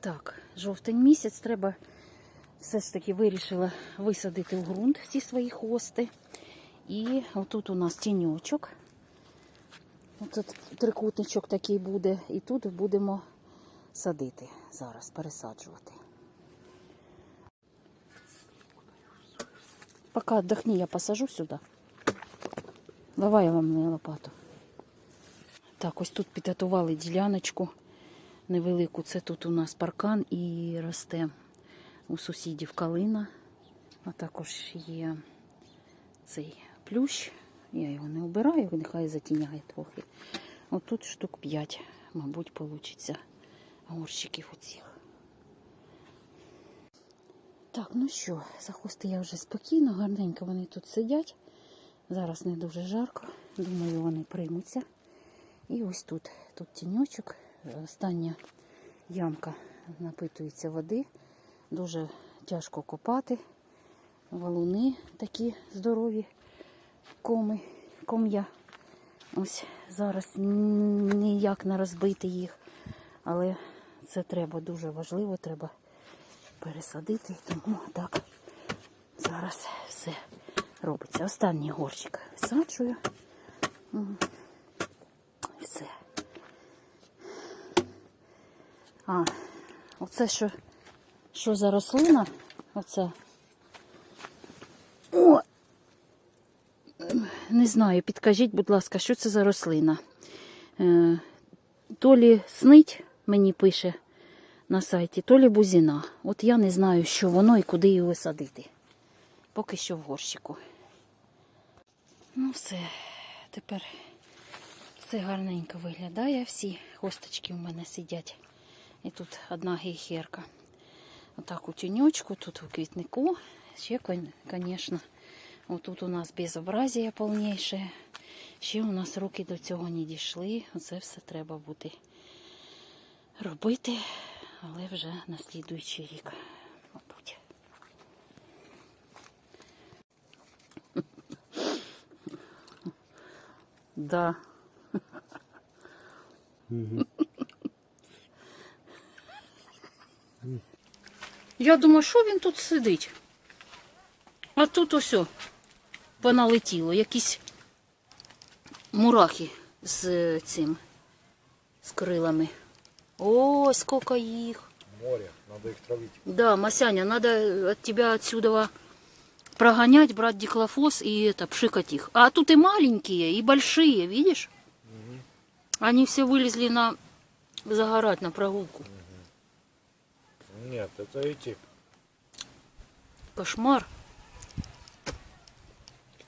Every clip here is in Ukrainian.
Так, жовтень місяць треба все ж таки вирішила висадити в ґрунт всі свої хости. І отут у нас тіньочок. Тут трикутничок такий буде, і тут будемо садити зараз, пересаджувати. Поки отдохни, я посажу сюди. Давай я вам на лопату. Так, ось тут підготували діляночку невелику. Це тут у нас паркан і росте у сусідів калина. А також є цей плющ. Я його не обираю, нехай затіняє трохи. От тут штук 5, мабуть, получиться горщиків оцих. Так, ну що, за хости я вже спокійно, гарненько вони тут сидять. Зараз не дуже жарко. Думаю, вони приймуться. І ось тут, тут тіньочок, остання ямка напитується води. Дуже тяжко копати. Валуни такі здорові, коми, ком'я. Ось зараз ніяк не розбити їх. Але це треба дуже важливо, треба пересадити. Тому так зараз все робиться. Останній горщик висаджую. М. І Все. А, оце що, що за рослина? Оце. О! Не знаю, підкажіть, будь ласка, що це за рослина? Е, то лі снить мені пише на сайті, то лі бузіна. От я не знаю, що воно і куди його садити. Поки що в горщику. Ну все, тепер все гарненько виглядає. Всі хосточки у мене сидять. І тут одна гейхерка. Отак у тіньочку, тут у квітнику. Ще, звісно, отут у нас безобразія повніше. Ще у нас руки до цього не дійшли. Оце все треба буде робити, але вже на слідуючий рік, мабуть. Да. Я думаю, що він тут сидить? А тут ось поналетіло, якісь мурахи з цим, з крилами. О, скільки їх. Море, надо их травить. Да, Масяня, надо от тебя отсюда прогонять, брать диклофос и это, пшикать их. А тут и маленькие, и большие, видишь? Они все вылезли на загорать на прогулку. Нет, это эти, Кошмар.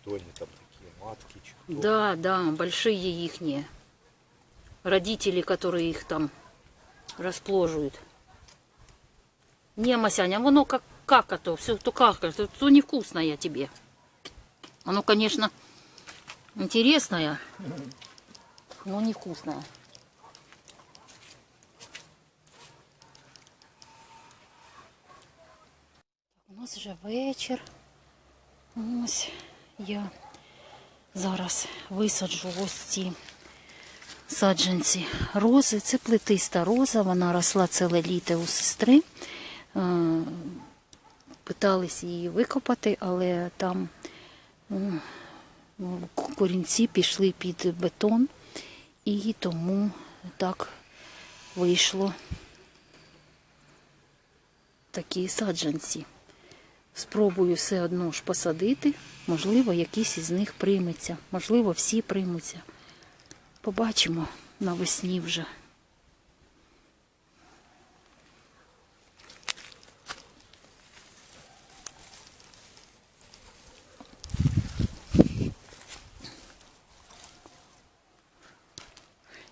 кто они там такие, матки, чего. Да, да, большие ихние. Родители, которые их там распложивают. Не, Масяня, воно как кака то, все то кака, то, то невкусное тебе. Оно, конечно, интересное, но невкусное. Нас вже вечір. Ось я зараз висаджу ось ці саджанці рози. Це плетиста роза, вона росла ціле літо у сестри. Е, Питались її викопати, але там е, корінці пішли під бетон, і тому так вийшло такі саджанці. Спробую все одно ж посадити. Можливо, якийсь із них прийметься. Можливо, всі приймуться. Побачимо навесні вже.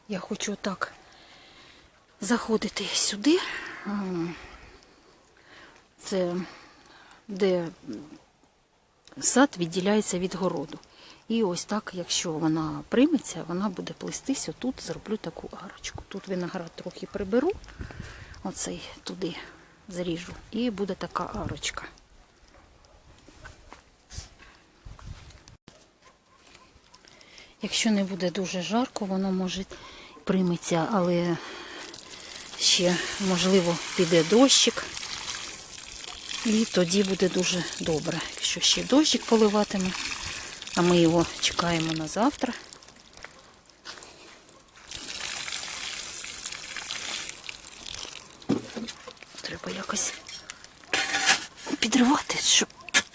Я хочу так заходити сюди. Це де сад відділяється від городу. І ось так, якщо вона прийметься, вона буде плестись отут, зроблю таку арочку. Тут виноград трохи приберу, оцей туди зріжу, і буде така арочка. Якщо не буде дуже жарко, воно може прийметься, але ще, можливо, піде дощик. І тоді буде дуже добре, якщо ще дощик поливатиме, а ми його чекаємо на завтра. Треба якось підривати, щоб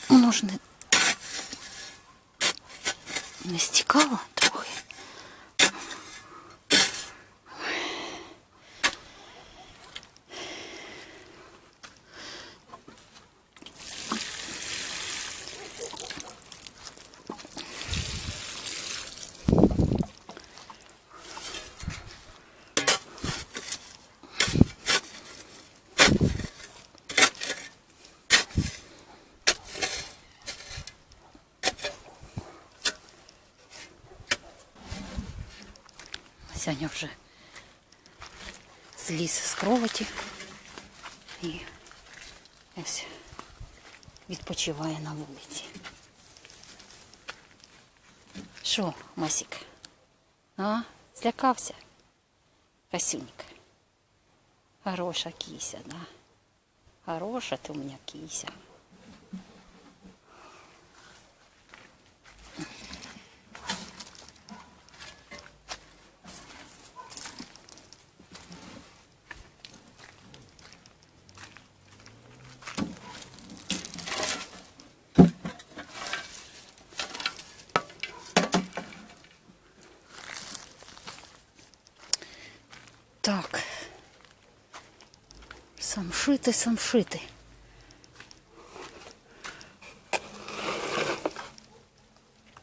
воно ж не, не стікало трохи. Сяня вже зліз з кроваті і ось відпочиває на вулиці. Що, Масік? А? Злякався? Касюнька. Хороша кися, да? Хороша ти у мене кися. Так. Самшити, самшити.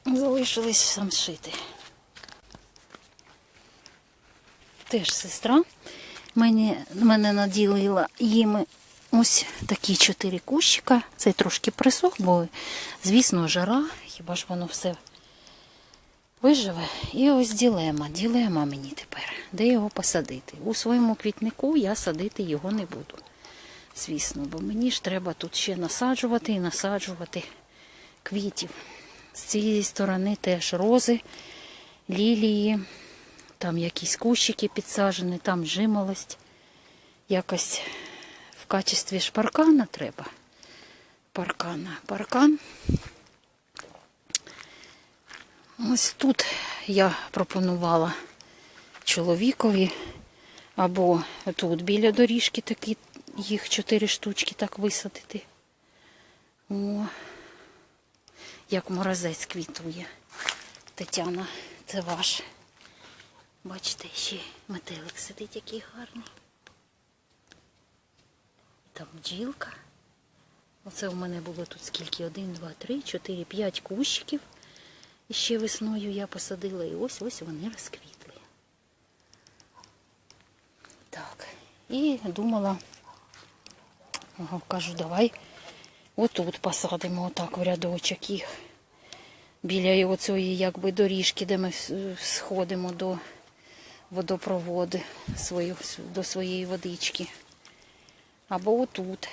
Залишились самшити. Теж сестра мені, мене наділила їм ось такі чотири кущика. Цей трошки присох, бо, звісно, жара, хіба ж воно все виживе. І ось ділема. Ділема мені тепер. Де його посадити? У своєму квітнику я садити його не буду. Звісно, бо мені ж треба тут ще насаджувати і насаджувати квітів. З цієї сторони теж рози, лілії, там якісь кущики підсаджені, там жимолость. Якось в качестві шпаркана треба. Паркана. Паркан. Ось тут я пропонувала чоловікові або тут біля доріжки такі, їх чотири штучки так висадити. О, як морозець квітує. Тетяна, це ваш. Бачите, ще метелик сидить, який гарний. Там бджілка. Оце у мене було тут скільки? Один, два, три, чотири, п'ять кущиків. І ще весною я посадила і ось ось вони розквітли. Так, і думала, кажу, давай отут посадимо отак в рядочок їх. Біля оцієї якби доріжки, де ми сходимо до водопроводу до своєї водички. Або отут.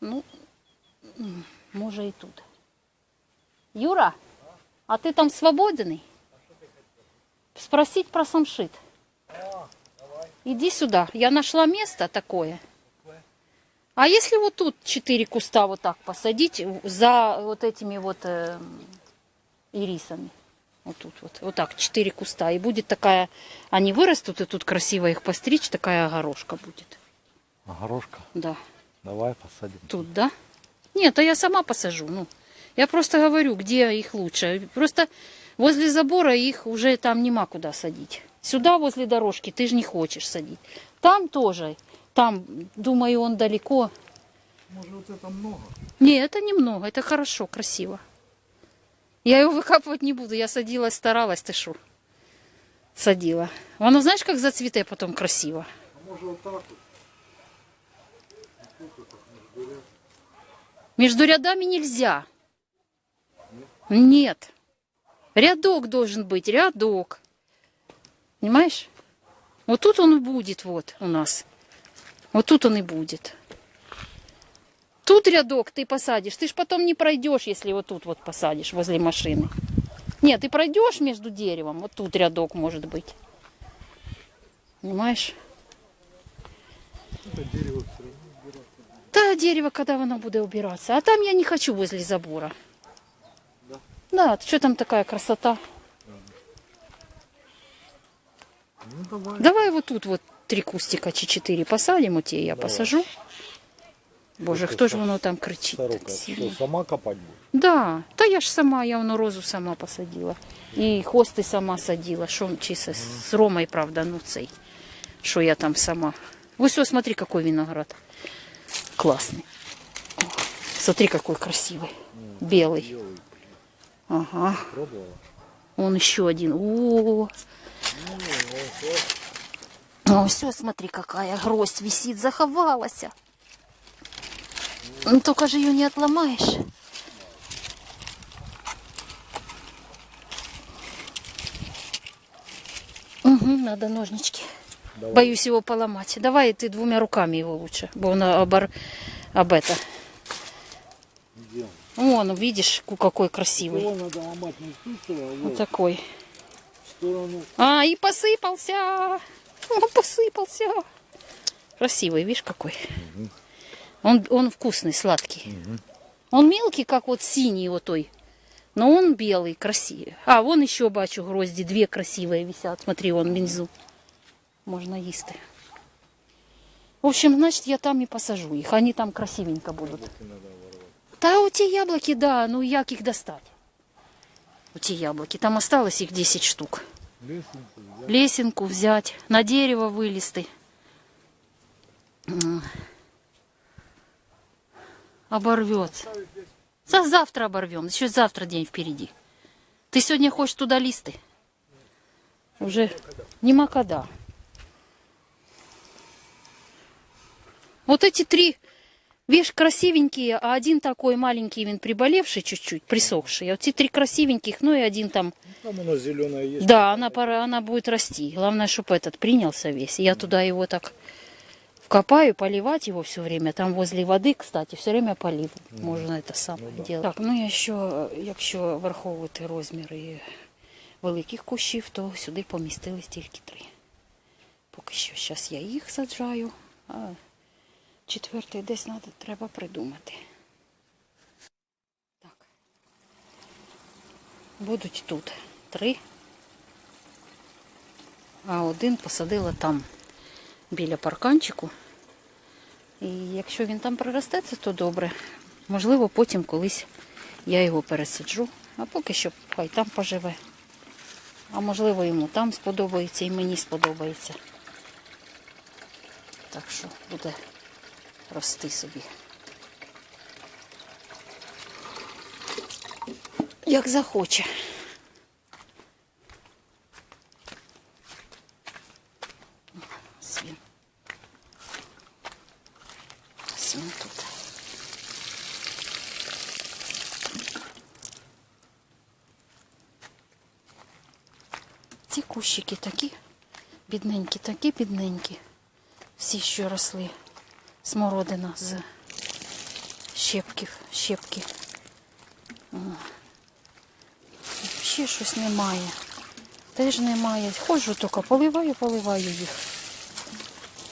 Ну, може і тут. Юра, а ти там свободний? Спросить про самшит. Иди сюда. Я нашла место такое. А если вот тут четыре куста вот так посадить за вот этими вот э, ирисами? Вот тут вот. Вот так, четыре куста. И будет такая... Они вырастут, и тут красиво их постричь, такая огорошка будет. А горошка? Да. Давай посадим. Тут, да? Нет, а я сама посажу. Ну, я просто говорю, где их лучше. Просто возле забора их уже там нема куда садить. Сюда, возле дорожки, ты же не хочешь садить. Там тоже. Там, думаю, он далеко. Может вот это много? Не, это немного, это хорошо, красиво. Я его выкапывать не буду. Я садилась, старалась, ты шо? Садила. Оно, знаешь, как зацветет потом красиво. А может вот так вот? Между рядами нельзя. Нет. Рядок должен быть, рядок. Понимаешь? Вот тут он и будет, вот у нас. Вот тут он и будет. Тут рядок ты посадишь. Ты ж потом не пройдешь, если вот тут вот посадишь возле машины. Нет, ты пройдешь между деревом, вот тут рядок может быть. Понимаешь? Это дерево. Да, дерево, когда оно будет убираться. А там я не хочу возле забора. Да? Что там такая красота? Ну давай. Давай вот тут вот три кустика чи четыре посадим, вот те я Давай. посажу. Боже, хто ж що? воно там кричить? Сорока. так сильно? сама копать будешь? Да, та я ж сама, я воно розу сама посадила. І хости сама садила. Що чи з, з Ромою, правда, ну цей. Що я там сама. Ось, ось, смотри, какой виноград. Классный. О, Смотри, какой красивый. Белый. Ага. Пробовала? Он еще один. О, О, все, смотри, какая гроздь висит, заховалась. Ну, только же ее не отломаешь. Угу, надо ножнички. Давай. Боюсь его поломать. Давай ты двумя руками его лучше, бо он обор... об это. Где? Вон, видишь, ку- какой красивый. Его надо ломать не а Вот вот такой. А, и посыпался. Он посыпался. Красивый, видишь, какой. Он, он вкусный, сладкий. Он мелкий, как вот синий вот той. Но он белый, красивый. А, вон еще бачу грозди, две красивые висят. Смотри, вон внизу. Можно їсти. В общем, значит, я там и посажу их. Они там красивенько будут. Яблоки надо воровать. Та у ті яблоки, да, ну як їх достать? У ті яблоки. Там осталось их 10 штук. Лестницу взять. Лесенку взять, на дерево вылезти. М. Оборвется. За завтра оборвем. Еще завтра день впереди. Ты сегодня хочешь туда листы? Уже нема когда. Вот эти три, видишь, красивенькие, а один такой маленький, він приболевший чуть-чуть, присохший. А вот эти три красивеньких, ну и один там Там оно зеленое есть. да, она, пора, она будет расти. Главное, чтобы этот принялся весь. Я туда его так вкопаю, поливать его все время. Там возле воды, кстати, все время полив. Можна це саме делать. Так, ну якщо, якщо враховувати розміри великих кущів, то сюди помістились тільки три. Поки що зараз я їх саджаю, а четвертий десь надо, треба придумати. Так. Будуть тут три. А один посадила там біля парканчику. І якщо він там проростеться, то добре. Можливо, потім колись я його пересаджу. А поки що хай там поживе. А можливо, йому там сподобається і мені сподобається. Так що буде рости собі. Як захоче. Свін. Свін тут. Ці кущики такі бідненькі, такі бідненькі. Всі, що росли. Смородина з щепків, щепки. О. Ще щось немає. Теж немає. Ходжу тільки, поливаю, поливаю їх.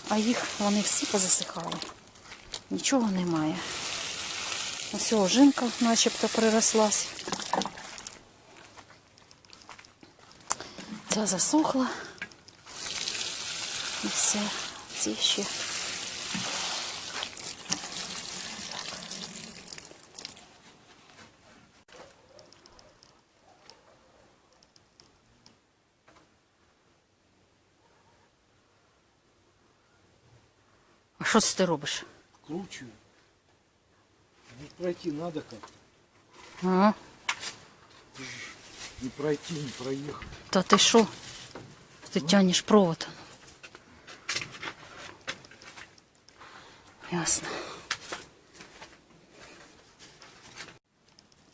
А їх вони всі позасихали. Нічого немає. Ось ожинка начебто прирослась. Ця засохла. І все. Ці ще. Що це ти робиш? Кручу. Не пройти надо как. А? Не пройти, не проехать. Та ти що? Ти тянеш провод. Ясно.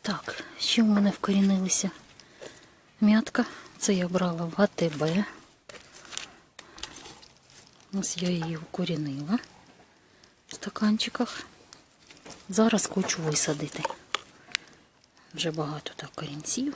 Так, ще в мене вкорінилися м'ятка. Це я брала в АТБ. Ось я її вкорінила стаканчиках. Зараз хочу висадити. Вже багато так корінців.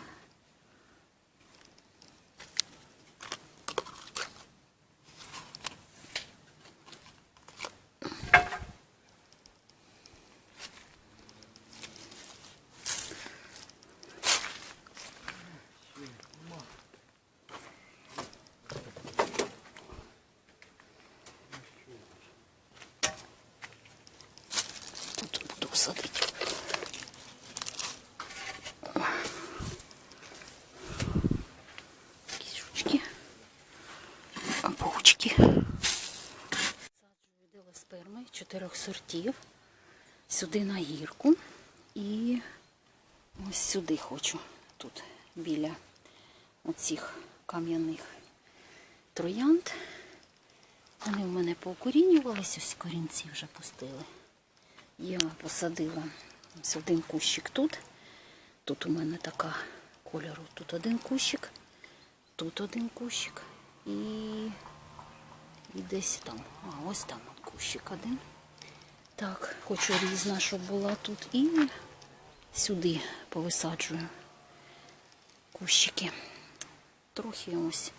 Чотирьох сортів. Сюди на гірку. І ось сюди хочу. Тут біля оцих кам'яних троянд. Вони в мене поукорінювалися, ось корінці вже пустили. Я посадила ось один кущик тут. Тут у мене така кольору. Тут один кущик, тут один кущик і, і десь там. А, ось там кущик один. Так, хочу різна, щоб була тут. І сюди повисаджую кущики. Трохи ось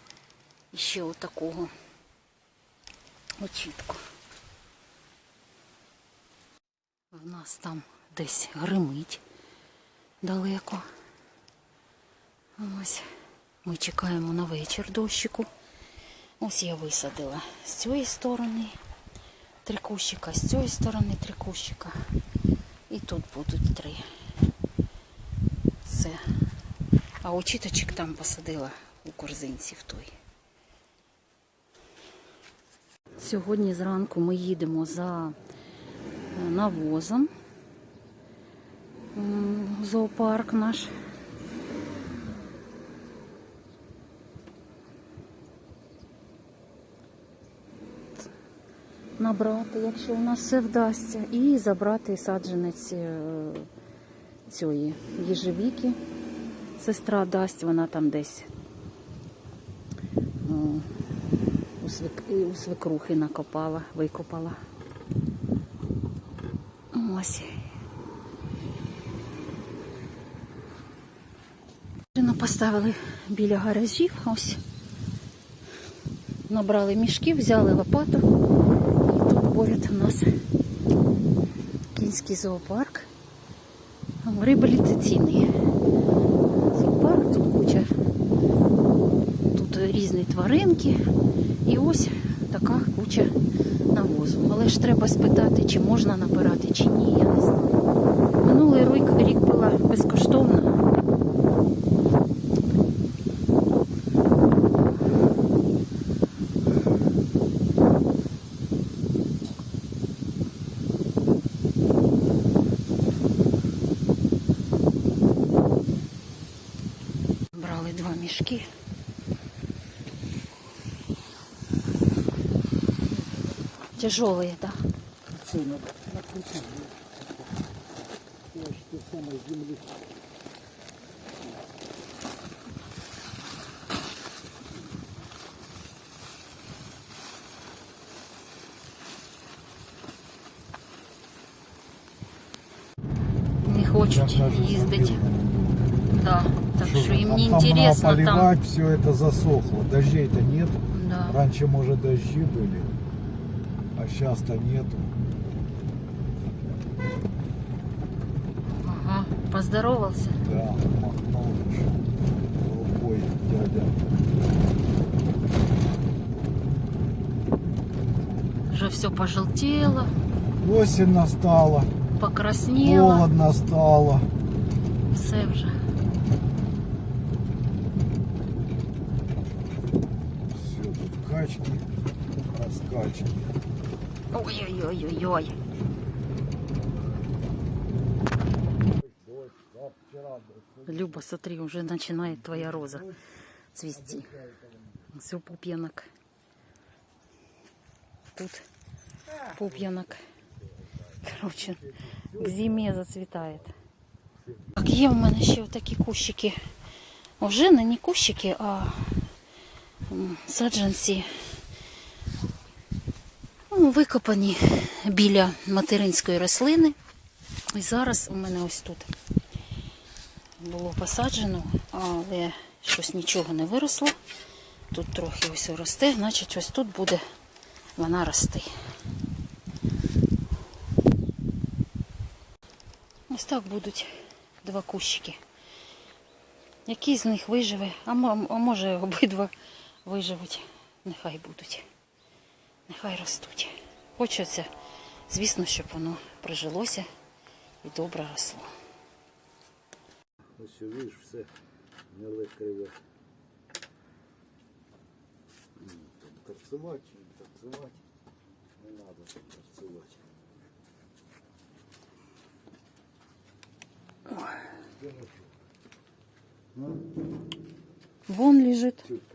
іще отакого очітку. В нас там десь гримить далеко. Ось ми чекаємо на вечір дощику. Ось я висадила з цієї сторони три кущика, з цієї сторони три кущика. І тут будуть три. Все. А очіточок там посадила у корзинці в той. Сьогодні зранку ми їдемо за е, навозом. Зоопарк наш. Набрати, якщо у нас все вдасться, і забрати саджанець е, цієї їжевіки. Сестра дасть, вона там десь у, свик... у свекрухи накопала, викопала. Ось. Поставили біля гаражів. Ось. Набрали мішків, взяли лопату. Поряд у нас кінський зоопарк. Реабілітаційний зоопарк, тут куча, тут різні тваринки. І ось така куча навозу. Але ж треба спитати, чи можна набирати, чи ні, я не знаю. Минулий рік, рік була безкоштовна. Тяжелые, да. Це на, накрутив. Я ж те саме з землі. Не хочуть Я даже їздити. забыл. Да. Так що їм не там інтересно надо там. поливать, все это засохло. Дождей-то нет. Да. Раньше, может, дожди были, а сейчас-то нету. Ага. Поздоровался. Да, махнул рукой дядя. Уже все пожелтело, Осень настала, покраснело. холодно стало. Все вже. Все, тут качки, раскачки. Ой-ой-ой-ой-ой. Люба, смотри, уже начинает твоя роза цвести. Все пупьянок. Тут пупьянок. Короче, к зиме зацвітає. Так, є в мене ще такі кущики. Вже не не кущики, а м, саджанці ну, Викопані біля материнської рослини. І зараз у мене ось тут було посаджено, але щось нічого не виросло. Тут трохи ось росте, значить ось тут буде вона рости. Ось так будуть два кущики. Який з них виживе, а а може обидва виживуть. Нехай будуть. Нехай ростуть. Хочеться, звісно, щоб воно прижилося і добре росло. Ось видиш, все гниле криве. Там торцевать чи не торцевать. Не надо тут торцевать. Вон лежить. тут